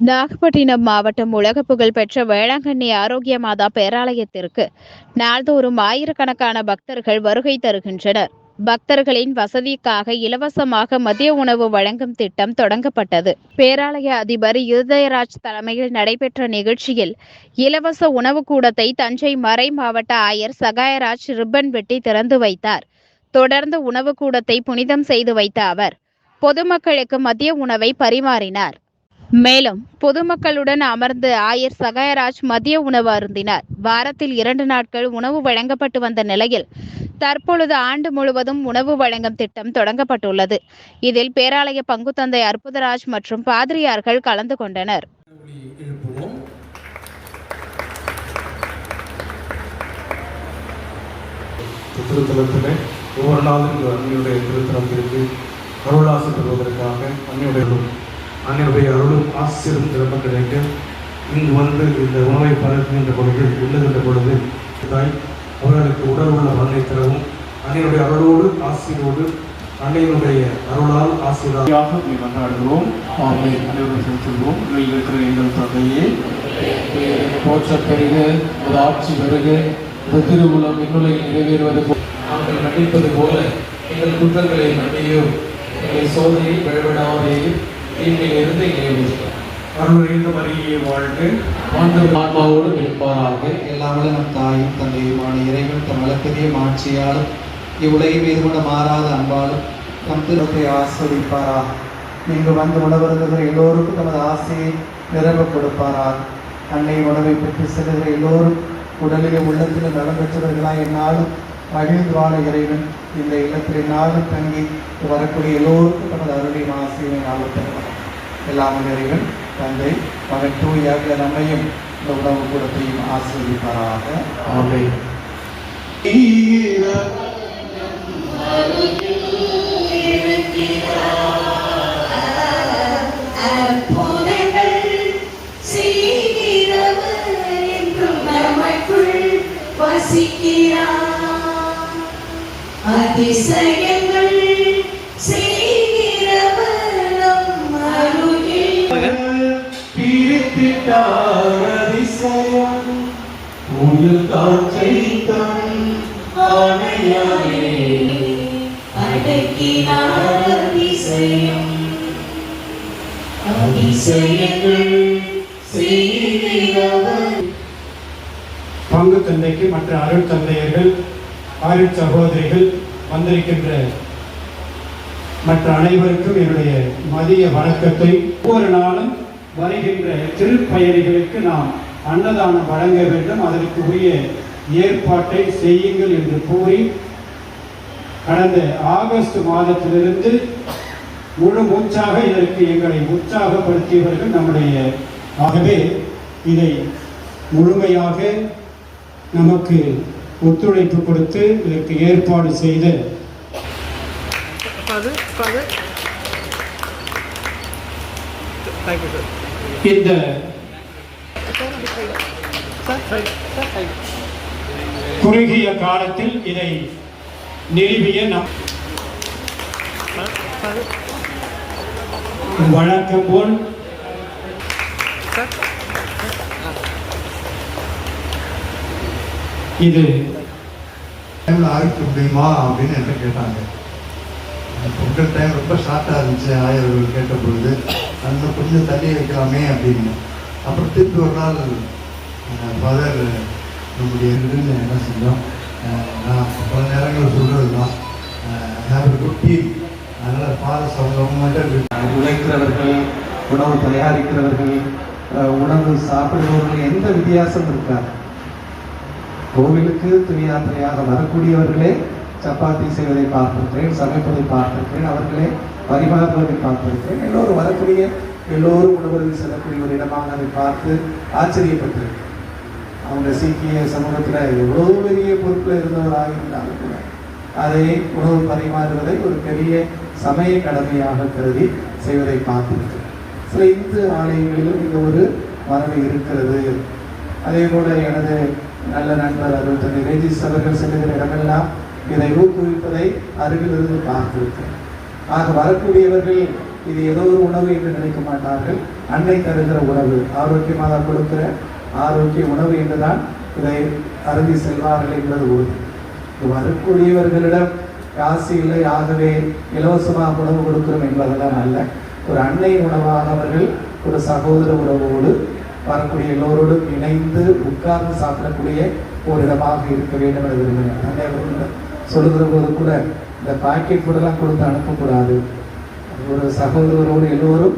நாகப்பட்டினம் மாவட்டம் உலக புகழ்பெற்ற வேளாங்கண்ணி ஆரோக்கிய மாதா பேராலயத்திற்கு நாள்தோறும் ஆயிரக்கணக்கான பக்தர்கள் வருகை தருகின்றனர். பக்தர்களின் வசதிக்காக இலவசமாக மதிய உணவு வழங்கும் திட்டம் தொடங்கப்பட்டது. பேராலய அதிபர் இருதயராஜ் தலைமையில் நடைபெற்ற நிகழ்ச்சியில் இலவச உணவு கூடத்தை தஞ்சை மறை மாவட்ட ஆயர் சகாயராஜ் ரிப்பன் வெட்டி திறந்து வைத்தார். தொடர்ந்து உணவு கூடத்தை புனிதம் செய்து வைத்த அவர் பொதுமக்களுக்கு மதிய உணவை பரிமாறினார். மேலும் பொதுமக்களுடன் அமர்ந்து ஆயர் சகாயராஜ் மதிய உணவு அருந்தினார். வாரத்தில் இரண்டு நாட்கள் உணவு வழங்கப்பட்டு வந்த நிலையில் தற்பொழுது ஆண்டு முழுவதும் உணவு வழங்கும் திட்டம் தொடங்கப்பட்டுள்ளது. இதில் பேராலய பங்குத்தந்தை அற்புதராஜ் மற்றும் பாதிரியார்கள் கலந்து கொண்டனர். ஒவ்வொரு நாளும் அன்னையுடைய திருத்தலத்திற்கு அருளாசி பெறுவதற்காக அன்னையுடைய அன்னையுடைய அருளும் ஆசிரியரும் திறமை கிடைக்க இங்கு வந்து இந்த உணவை பரப்புகின்ற பொழுது உள்ளுகின்ற பொழுது தாய் அவர்களுக்கு உடல் உள்ள மண்ணை தரவும். அன்னையுடைய அருளோடு ஆசிரியரோடு அன்னையினுடைய அருளால் ஆசிரியராக நீ கொண்டாடுகிறோம் ஆமை அனைவரும் செலுத்துகிறோம். இருக்கிற எங்கள் தந்தையே போற்ற பெருக ஒரு ஆட்சி பெருக ஒரு திருவுளம் இன்னுலகில் நிறைவேறுவது போல் நாங்கள் நடிப்பது போல எங்கள் குற்றங்களை மன்னியும். எங்கள் சோதனையை விழவிடாமையும் தீமையிலிருந்து எங்களை அருள் மரியை வாழ்க. ஆண்டு ஆன்மாவோடு இருப்பாராக. எல்லாமே நம் தாயும் தந்தையுமான இறைவன் தம் வழக்கத்தையும் ஆட்சியாலும் இவ்வுலகை மீது கொண்ட மாறாத அன்பாலும் நம் திருப்பை ஆஸ்வதிப்பாராக. நீங்கள் வந்து உணவருந்துகிற எல்லோருக்கும் தமது ஆசையை நிரம்ப கொடுப்பாராக. அன்னையின் உணவை பெற்று செல்லுகிற எல்லோரும் உடலிலே உள்ளத்திலும் நலம் பெற்றவர்களாய் என்னாலும் மகிழ்ந்து இறைவன் இந்த இல்லத்தில் நாளும் தங்கி வரக்கூடிய எல்லோருக்கும் தனது அருளின் ஆசையை நாளும் தருவார். எல்லாம் இறைவன் தந்தை மகன் தூயாக நம்மையும் இந்த உணவு கூடத்தையும் ஆசீர்வதிப்பாராக ஆமை பங்கு தந்தைக்கு மற்ற அருள் தந்தையர்கள் அருள் சகோதரிகள் வந்திருக்கின்ற மற்ற அனைவருக்கும் என்னுடைய மதிய வணக்கத்தை. ஒவ்வொரு நாளும் வருகின்ற திருப்பயணிகளுக்கு நாம் அன்னதானம் வழங்க வேண்டும். அதற்கு உரிய ஏற்பாட்டை செய்யுங்கள் என்று கூறி கடந்த ஆகஸ்ட் மாதத்திலிருந்து முழு மூச்சாக இதற்கு எங்களை உற்சாகப்படுத்தியவர்கள் நம்முடைய ஆகவே இதை முழுமையாக நமக்கு ஒத்துழைப்பு கொடுத்து இதற்கு ஏற்பாடு செய்த. இந்த குறுகிய காலத்தில் இதை நிறுவிய நம் வழக்கம் போல் இது டைமில் ஆரம்பிக்க முடியுமா அப்படின்னு என்கிட்ட கேட்டாங்க. பொங்கல் டைம் ரொம்ப ஷார்ட்டாக இருந்துச்சு ஆயர்கள் கேட்ட பொழுது. அந்த கொஞ்சம் தள்ளி வைக்கலாமே அப்படின்னு. அப்புறம் திருப்பி ஒரு நாள் ஃபாதர் நம்முடைய என்ன செஞ்சோம்? நான் பல நேரங்களில் சொல்கிறது தான் ஹேவ் குட் டீம் அதனால் ஃபாதர்ஸ் அவங்க உழைக்கிறவர்கள் உணவு தயாரிக்கிறவர்கள் உணவு சாப்பிடுபவர்கள் எந்த வித்தியாசம் இருக்காது கோவிலுக்கு துணியாத்திரையாக வரக்கூடியவர்களே சப்பாத்தி செய்வதை பார்த்திருக்கிறேன் சமைப்பதை பார்த்திருக்கிறேன் அவர்களே பரிமாறுவதை பார்த்திருக்கிறேன். எல்லோரும் வரக்கூடிய எல்லோரும் உணவருந்தி செல்லக்கூடிய ஒரு இடமாக அதை பார்த்து ஆச்சரியப்பட்டிருக்கேன் அவங்க சீக்கிய சமூகத்தில் எவ்வளோ பெரிய பொறுப்பில் இருந்தவராக இருந்தாலும் கூட அதை உணவு பரிமாறுவதை ஒரு பெரிய சமய கடமையாக கருதி செய்வதை பார்த்திருக்கிறேன். சில இந்து ஆலயங்களிலும் இந்த ஒரு மரபு இருக்கிறது. அதே போல எனது நல்ல நண்பர் அருள் தந்தை ரெஜிஸ் அவர்கள் செல்லுகிற இடமெல்லாம் இதை ஊக்குவிப்பதை அருகிலிருந்து பார்த்திருக்கிறேன். ஆக வரக்கூடியவர்கள் இது ஏதோ ஒரு உணவு என்று நினைக்க மாட்டார்கள். அன்னை தருகிற உணவு ஆரோக்கியமாக கொடுக்கிற ஆரோக்கிய உணவு என்றுதான் இதை அருந்தி செல்வார்கள் என்பது உறுதி. வரக்கூடியவர்களிடம் காசு இல்லை ஆகவே இலவசமாக உணவு கொடுக்கிறோம் என்பதெல்லாம் அல்ல. ஒரு அன்னை உணவாக அவர்கள் ஒரு சகோதர உறவோடு வரக்கூடிய எல்லோரோடும் இணைந்து உட்கார்ந்து சாப்பிடக்கூடிய ஒரு இடமாக இருக்க வேண்டும் என விரும்புகிறேன் அன்னை அவர்கள் சொல்லுகிற போது கூட இந்த பாக்கெட் ஃபுட்டெல்லாம் கொடுத்து அனுப்பக்கூடாது. ஒரு சகோதரரோடு எல்லோரும்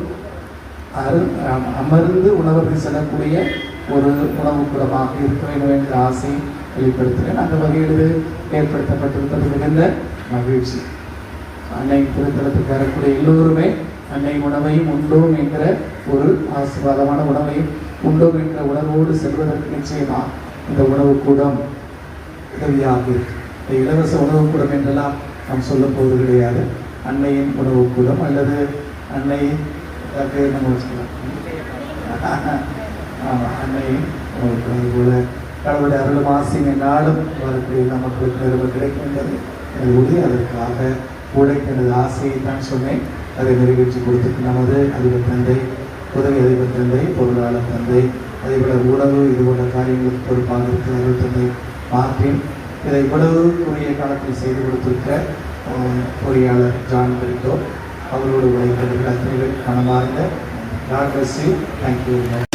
அரு அம்- அமர்ந்து உணவருக்கு செல்லக்கூடிய ஒரு உணவு கூடமாக இருக்க வேண்டும் என்ற ஆசை வெளிப்படுத்துகிறேன். அந்த வகையில் ஏற்படுத்தப்பட்டிருப்பது மிகுந்த மகிழ்ச்சி. அன்னை திருத்தலத்துக்கு வரக்கூடிய எல்லோருமே அன்னை உணவையும் உண்டோம் என்கிற ஒரு ஆசீர்வாதமான உணவையும் உண்டோம் என்ற உணர்வோடு செல்வதற்கு நிச்சயமா இந்த உணவு கூடம் உதவியாக இருக்கு. இந்த இலவச உணவு கூடம் என்றெல்லாம் நாம் சொல்ல போவது கிடையாது. அன்னையின் உணவு கூடம் அல்லது அன்னை நம்ம சொல்லலாம் ஆமாம் அன்னையின் உணவு கூடம். போல கடவுளுடைய அருளும் ஆசையும் நாளும் வரக்கூடிய நமக்கு நிறுவ கிடைக்கும் என்பது எனது உறுதி அதற்காக உழைக்க எனது ஆசையை தான் சொன்னேன். அதை நிறைவேற்றி கொடுத்துட்டு நமது அதிபர் தந்தை உதவி அதிபர் தந்தை பொருளாளர் தந்தை அதேபோல உணவு இது போன்ற காரியங்களுக்கு பொறுப்பாக இருக்கிற தந்தை மார்டின் இதை இவ்வளவு குறுகிய காலத்தில் செய்து கொடுத்திருக்க பொறியாளர் ஜான் பிரிட்டோ அவரோடு உழைத்தவர்கள் அத்தனை மனமார்ந்த காட் பிளஸ் யூ தேங்க்யூ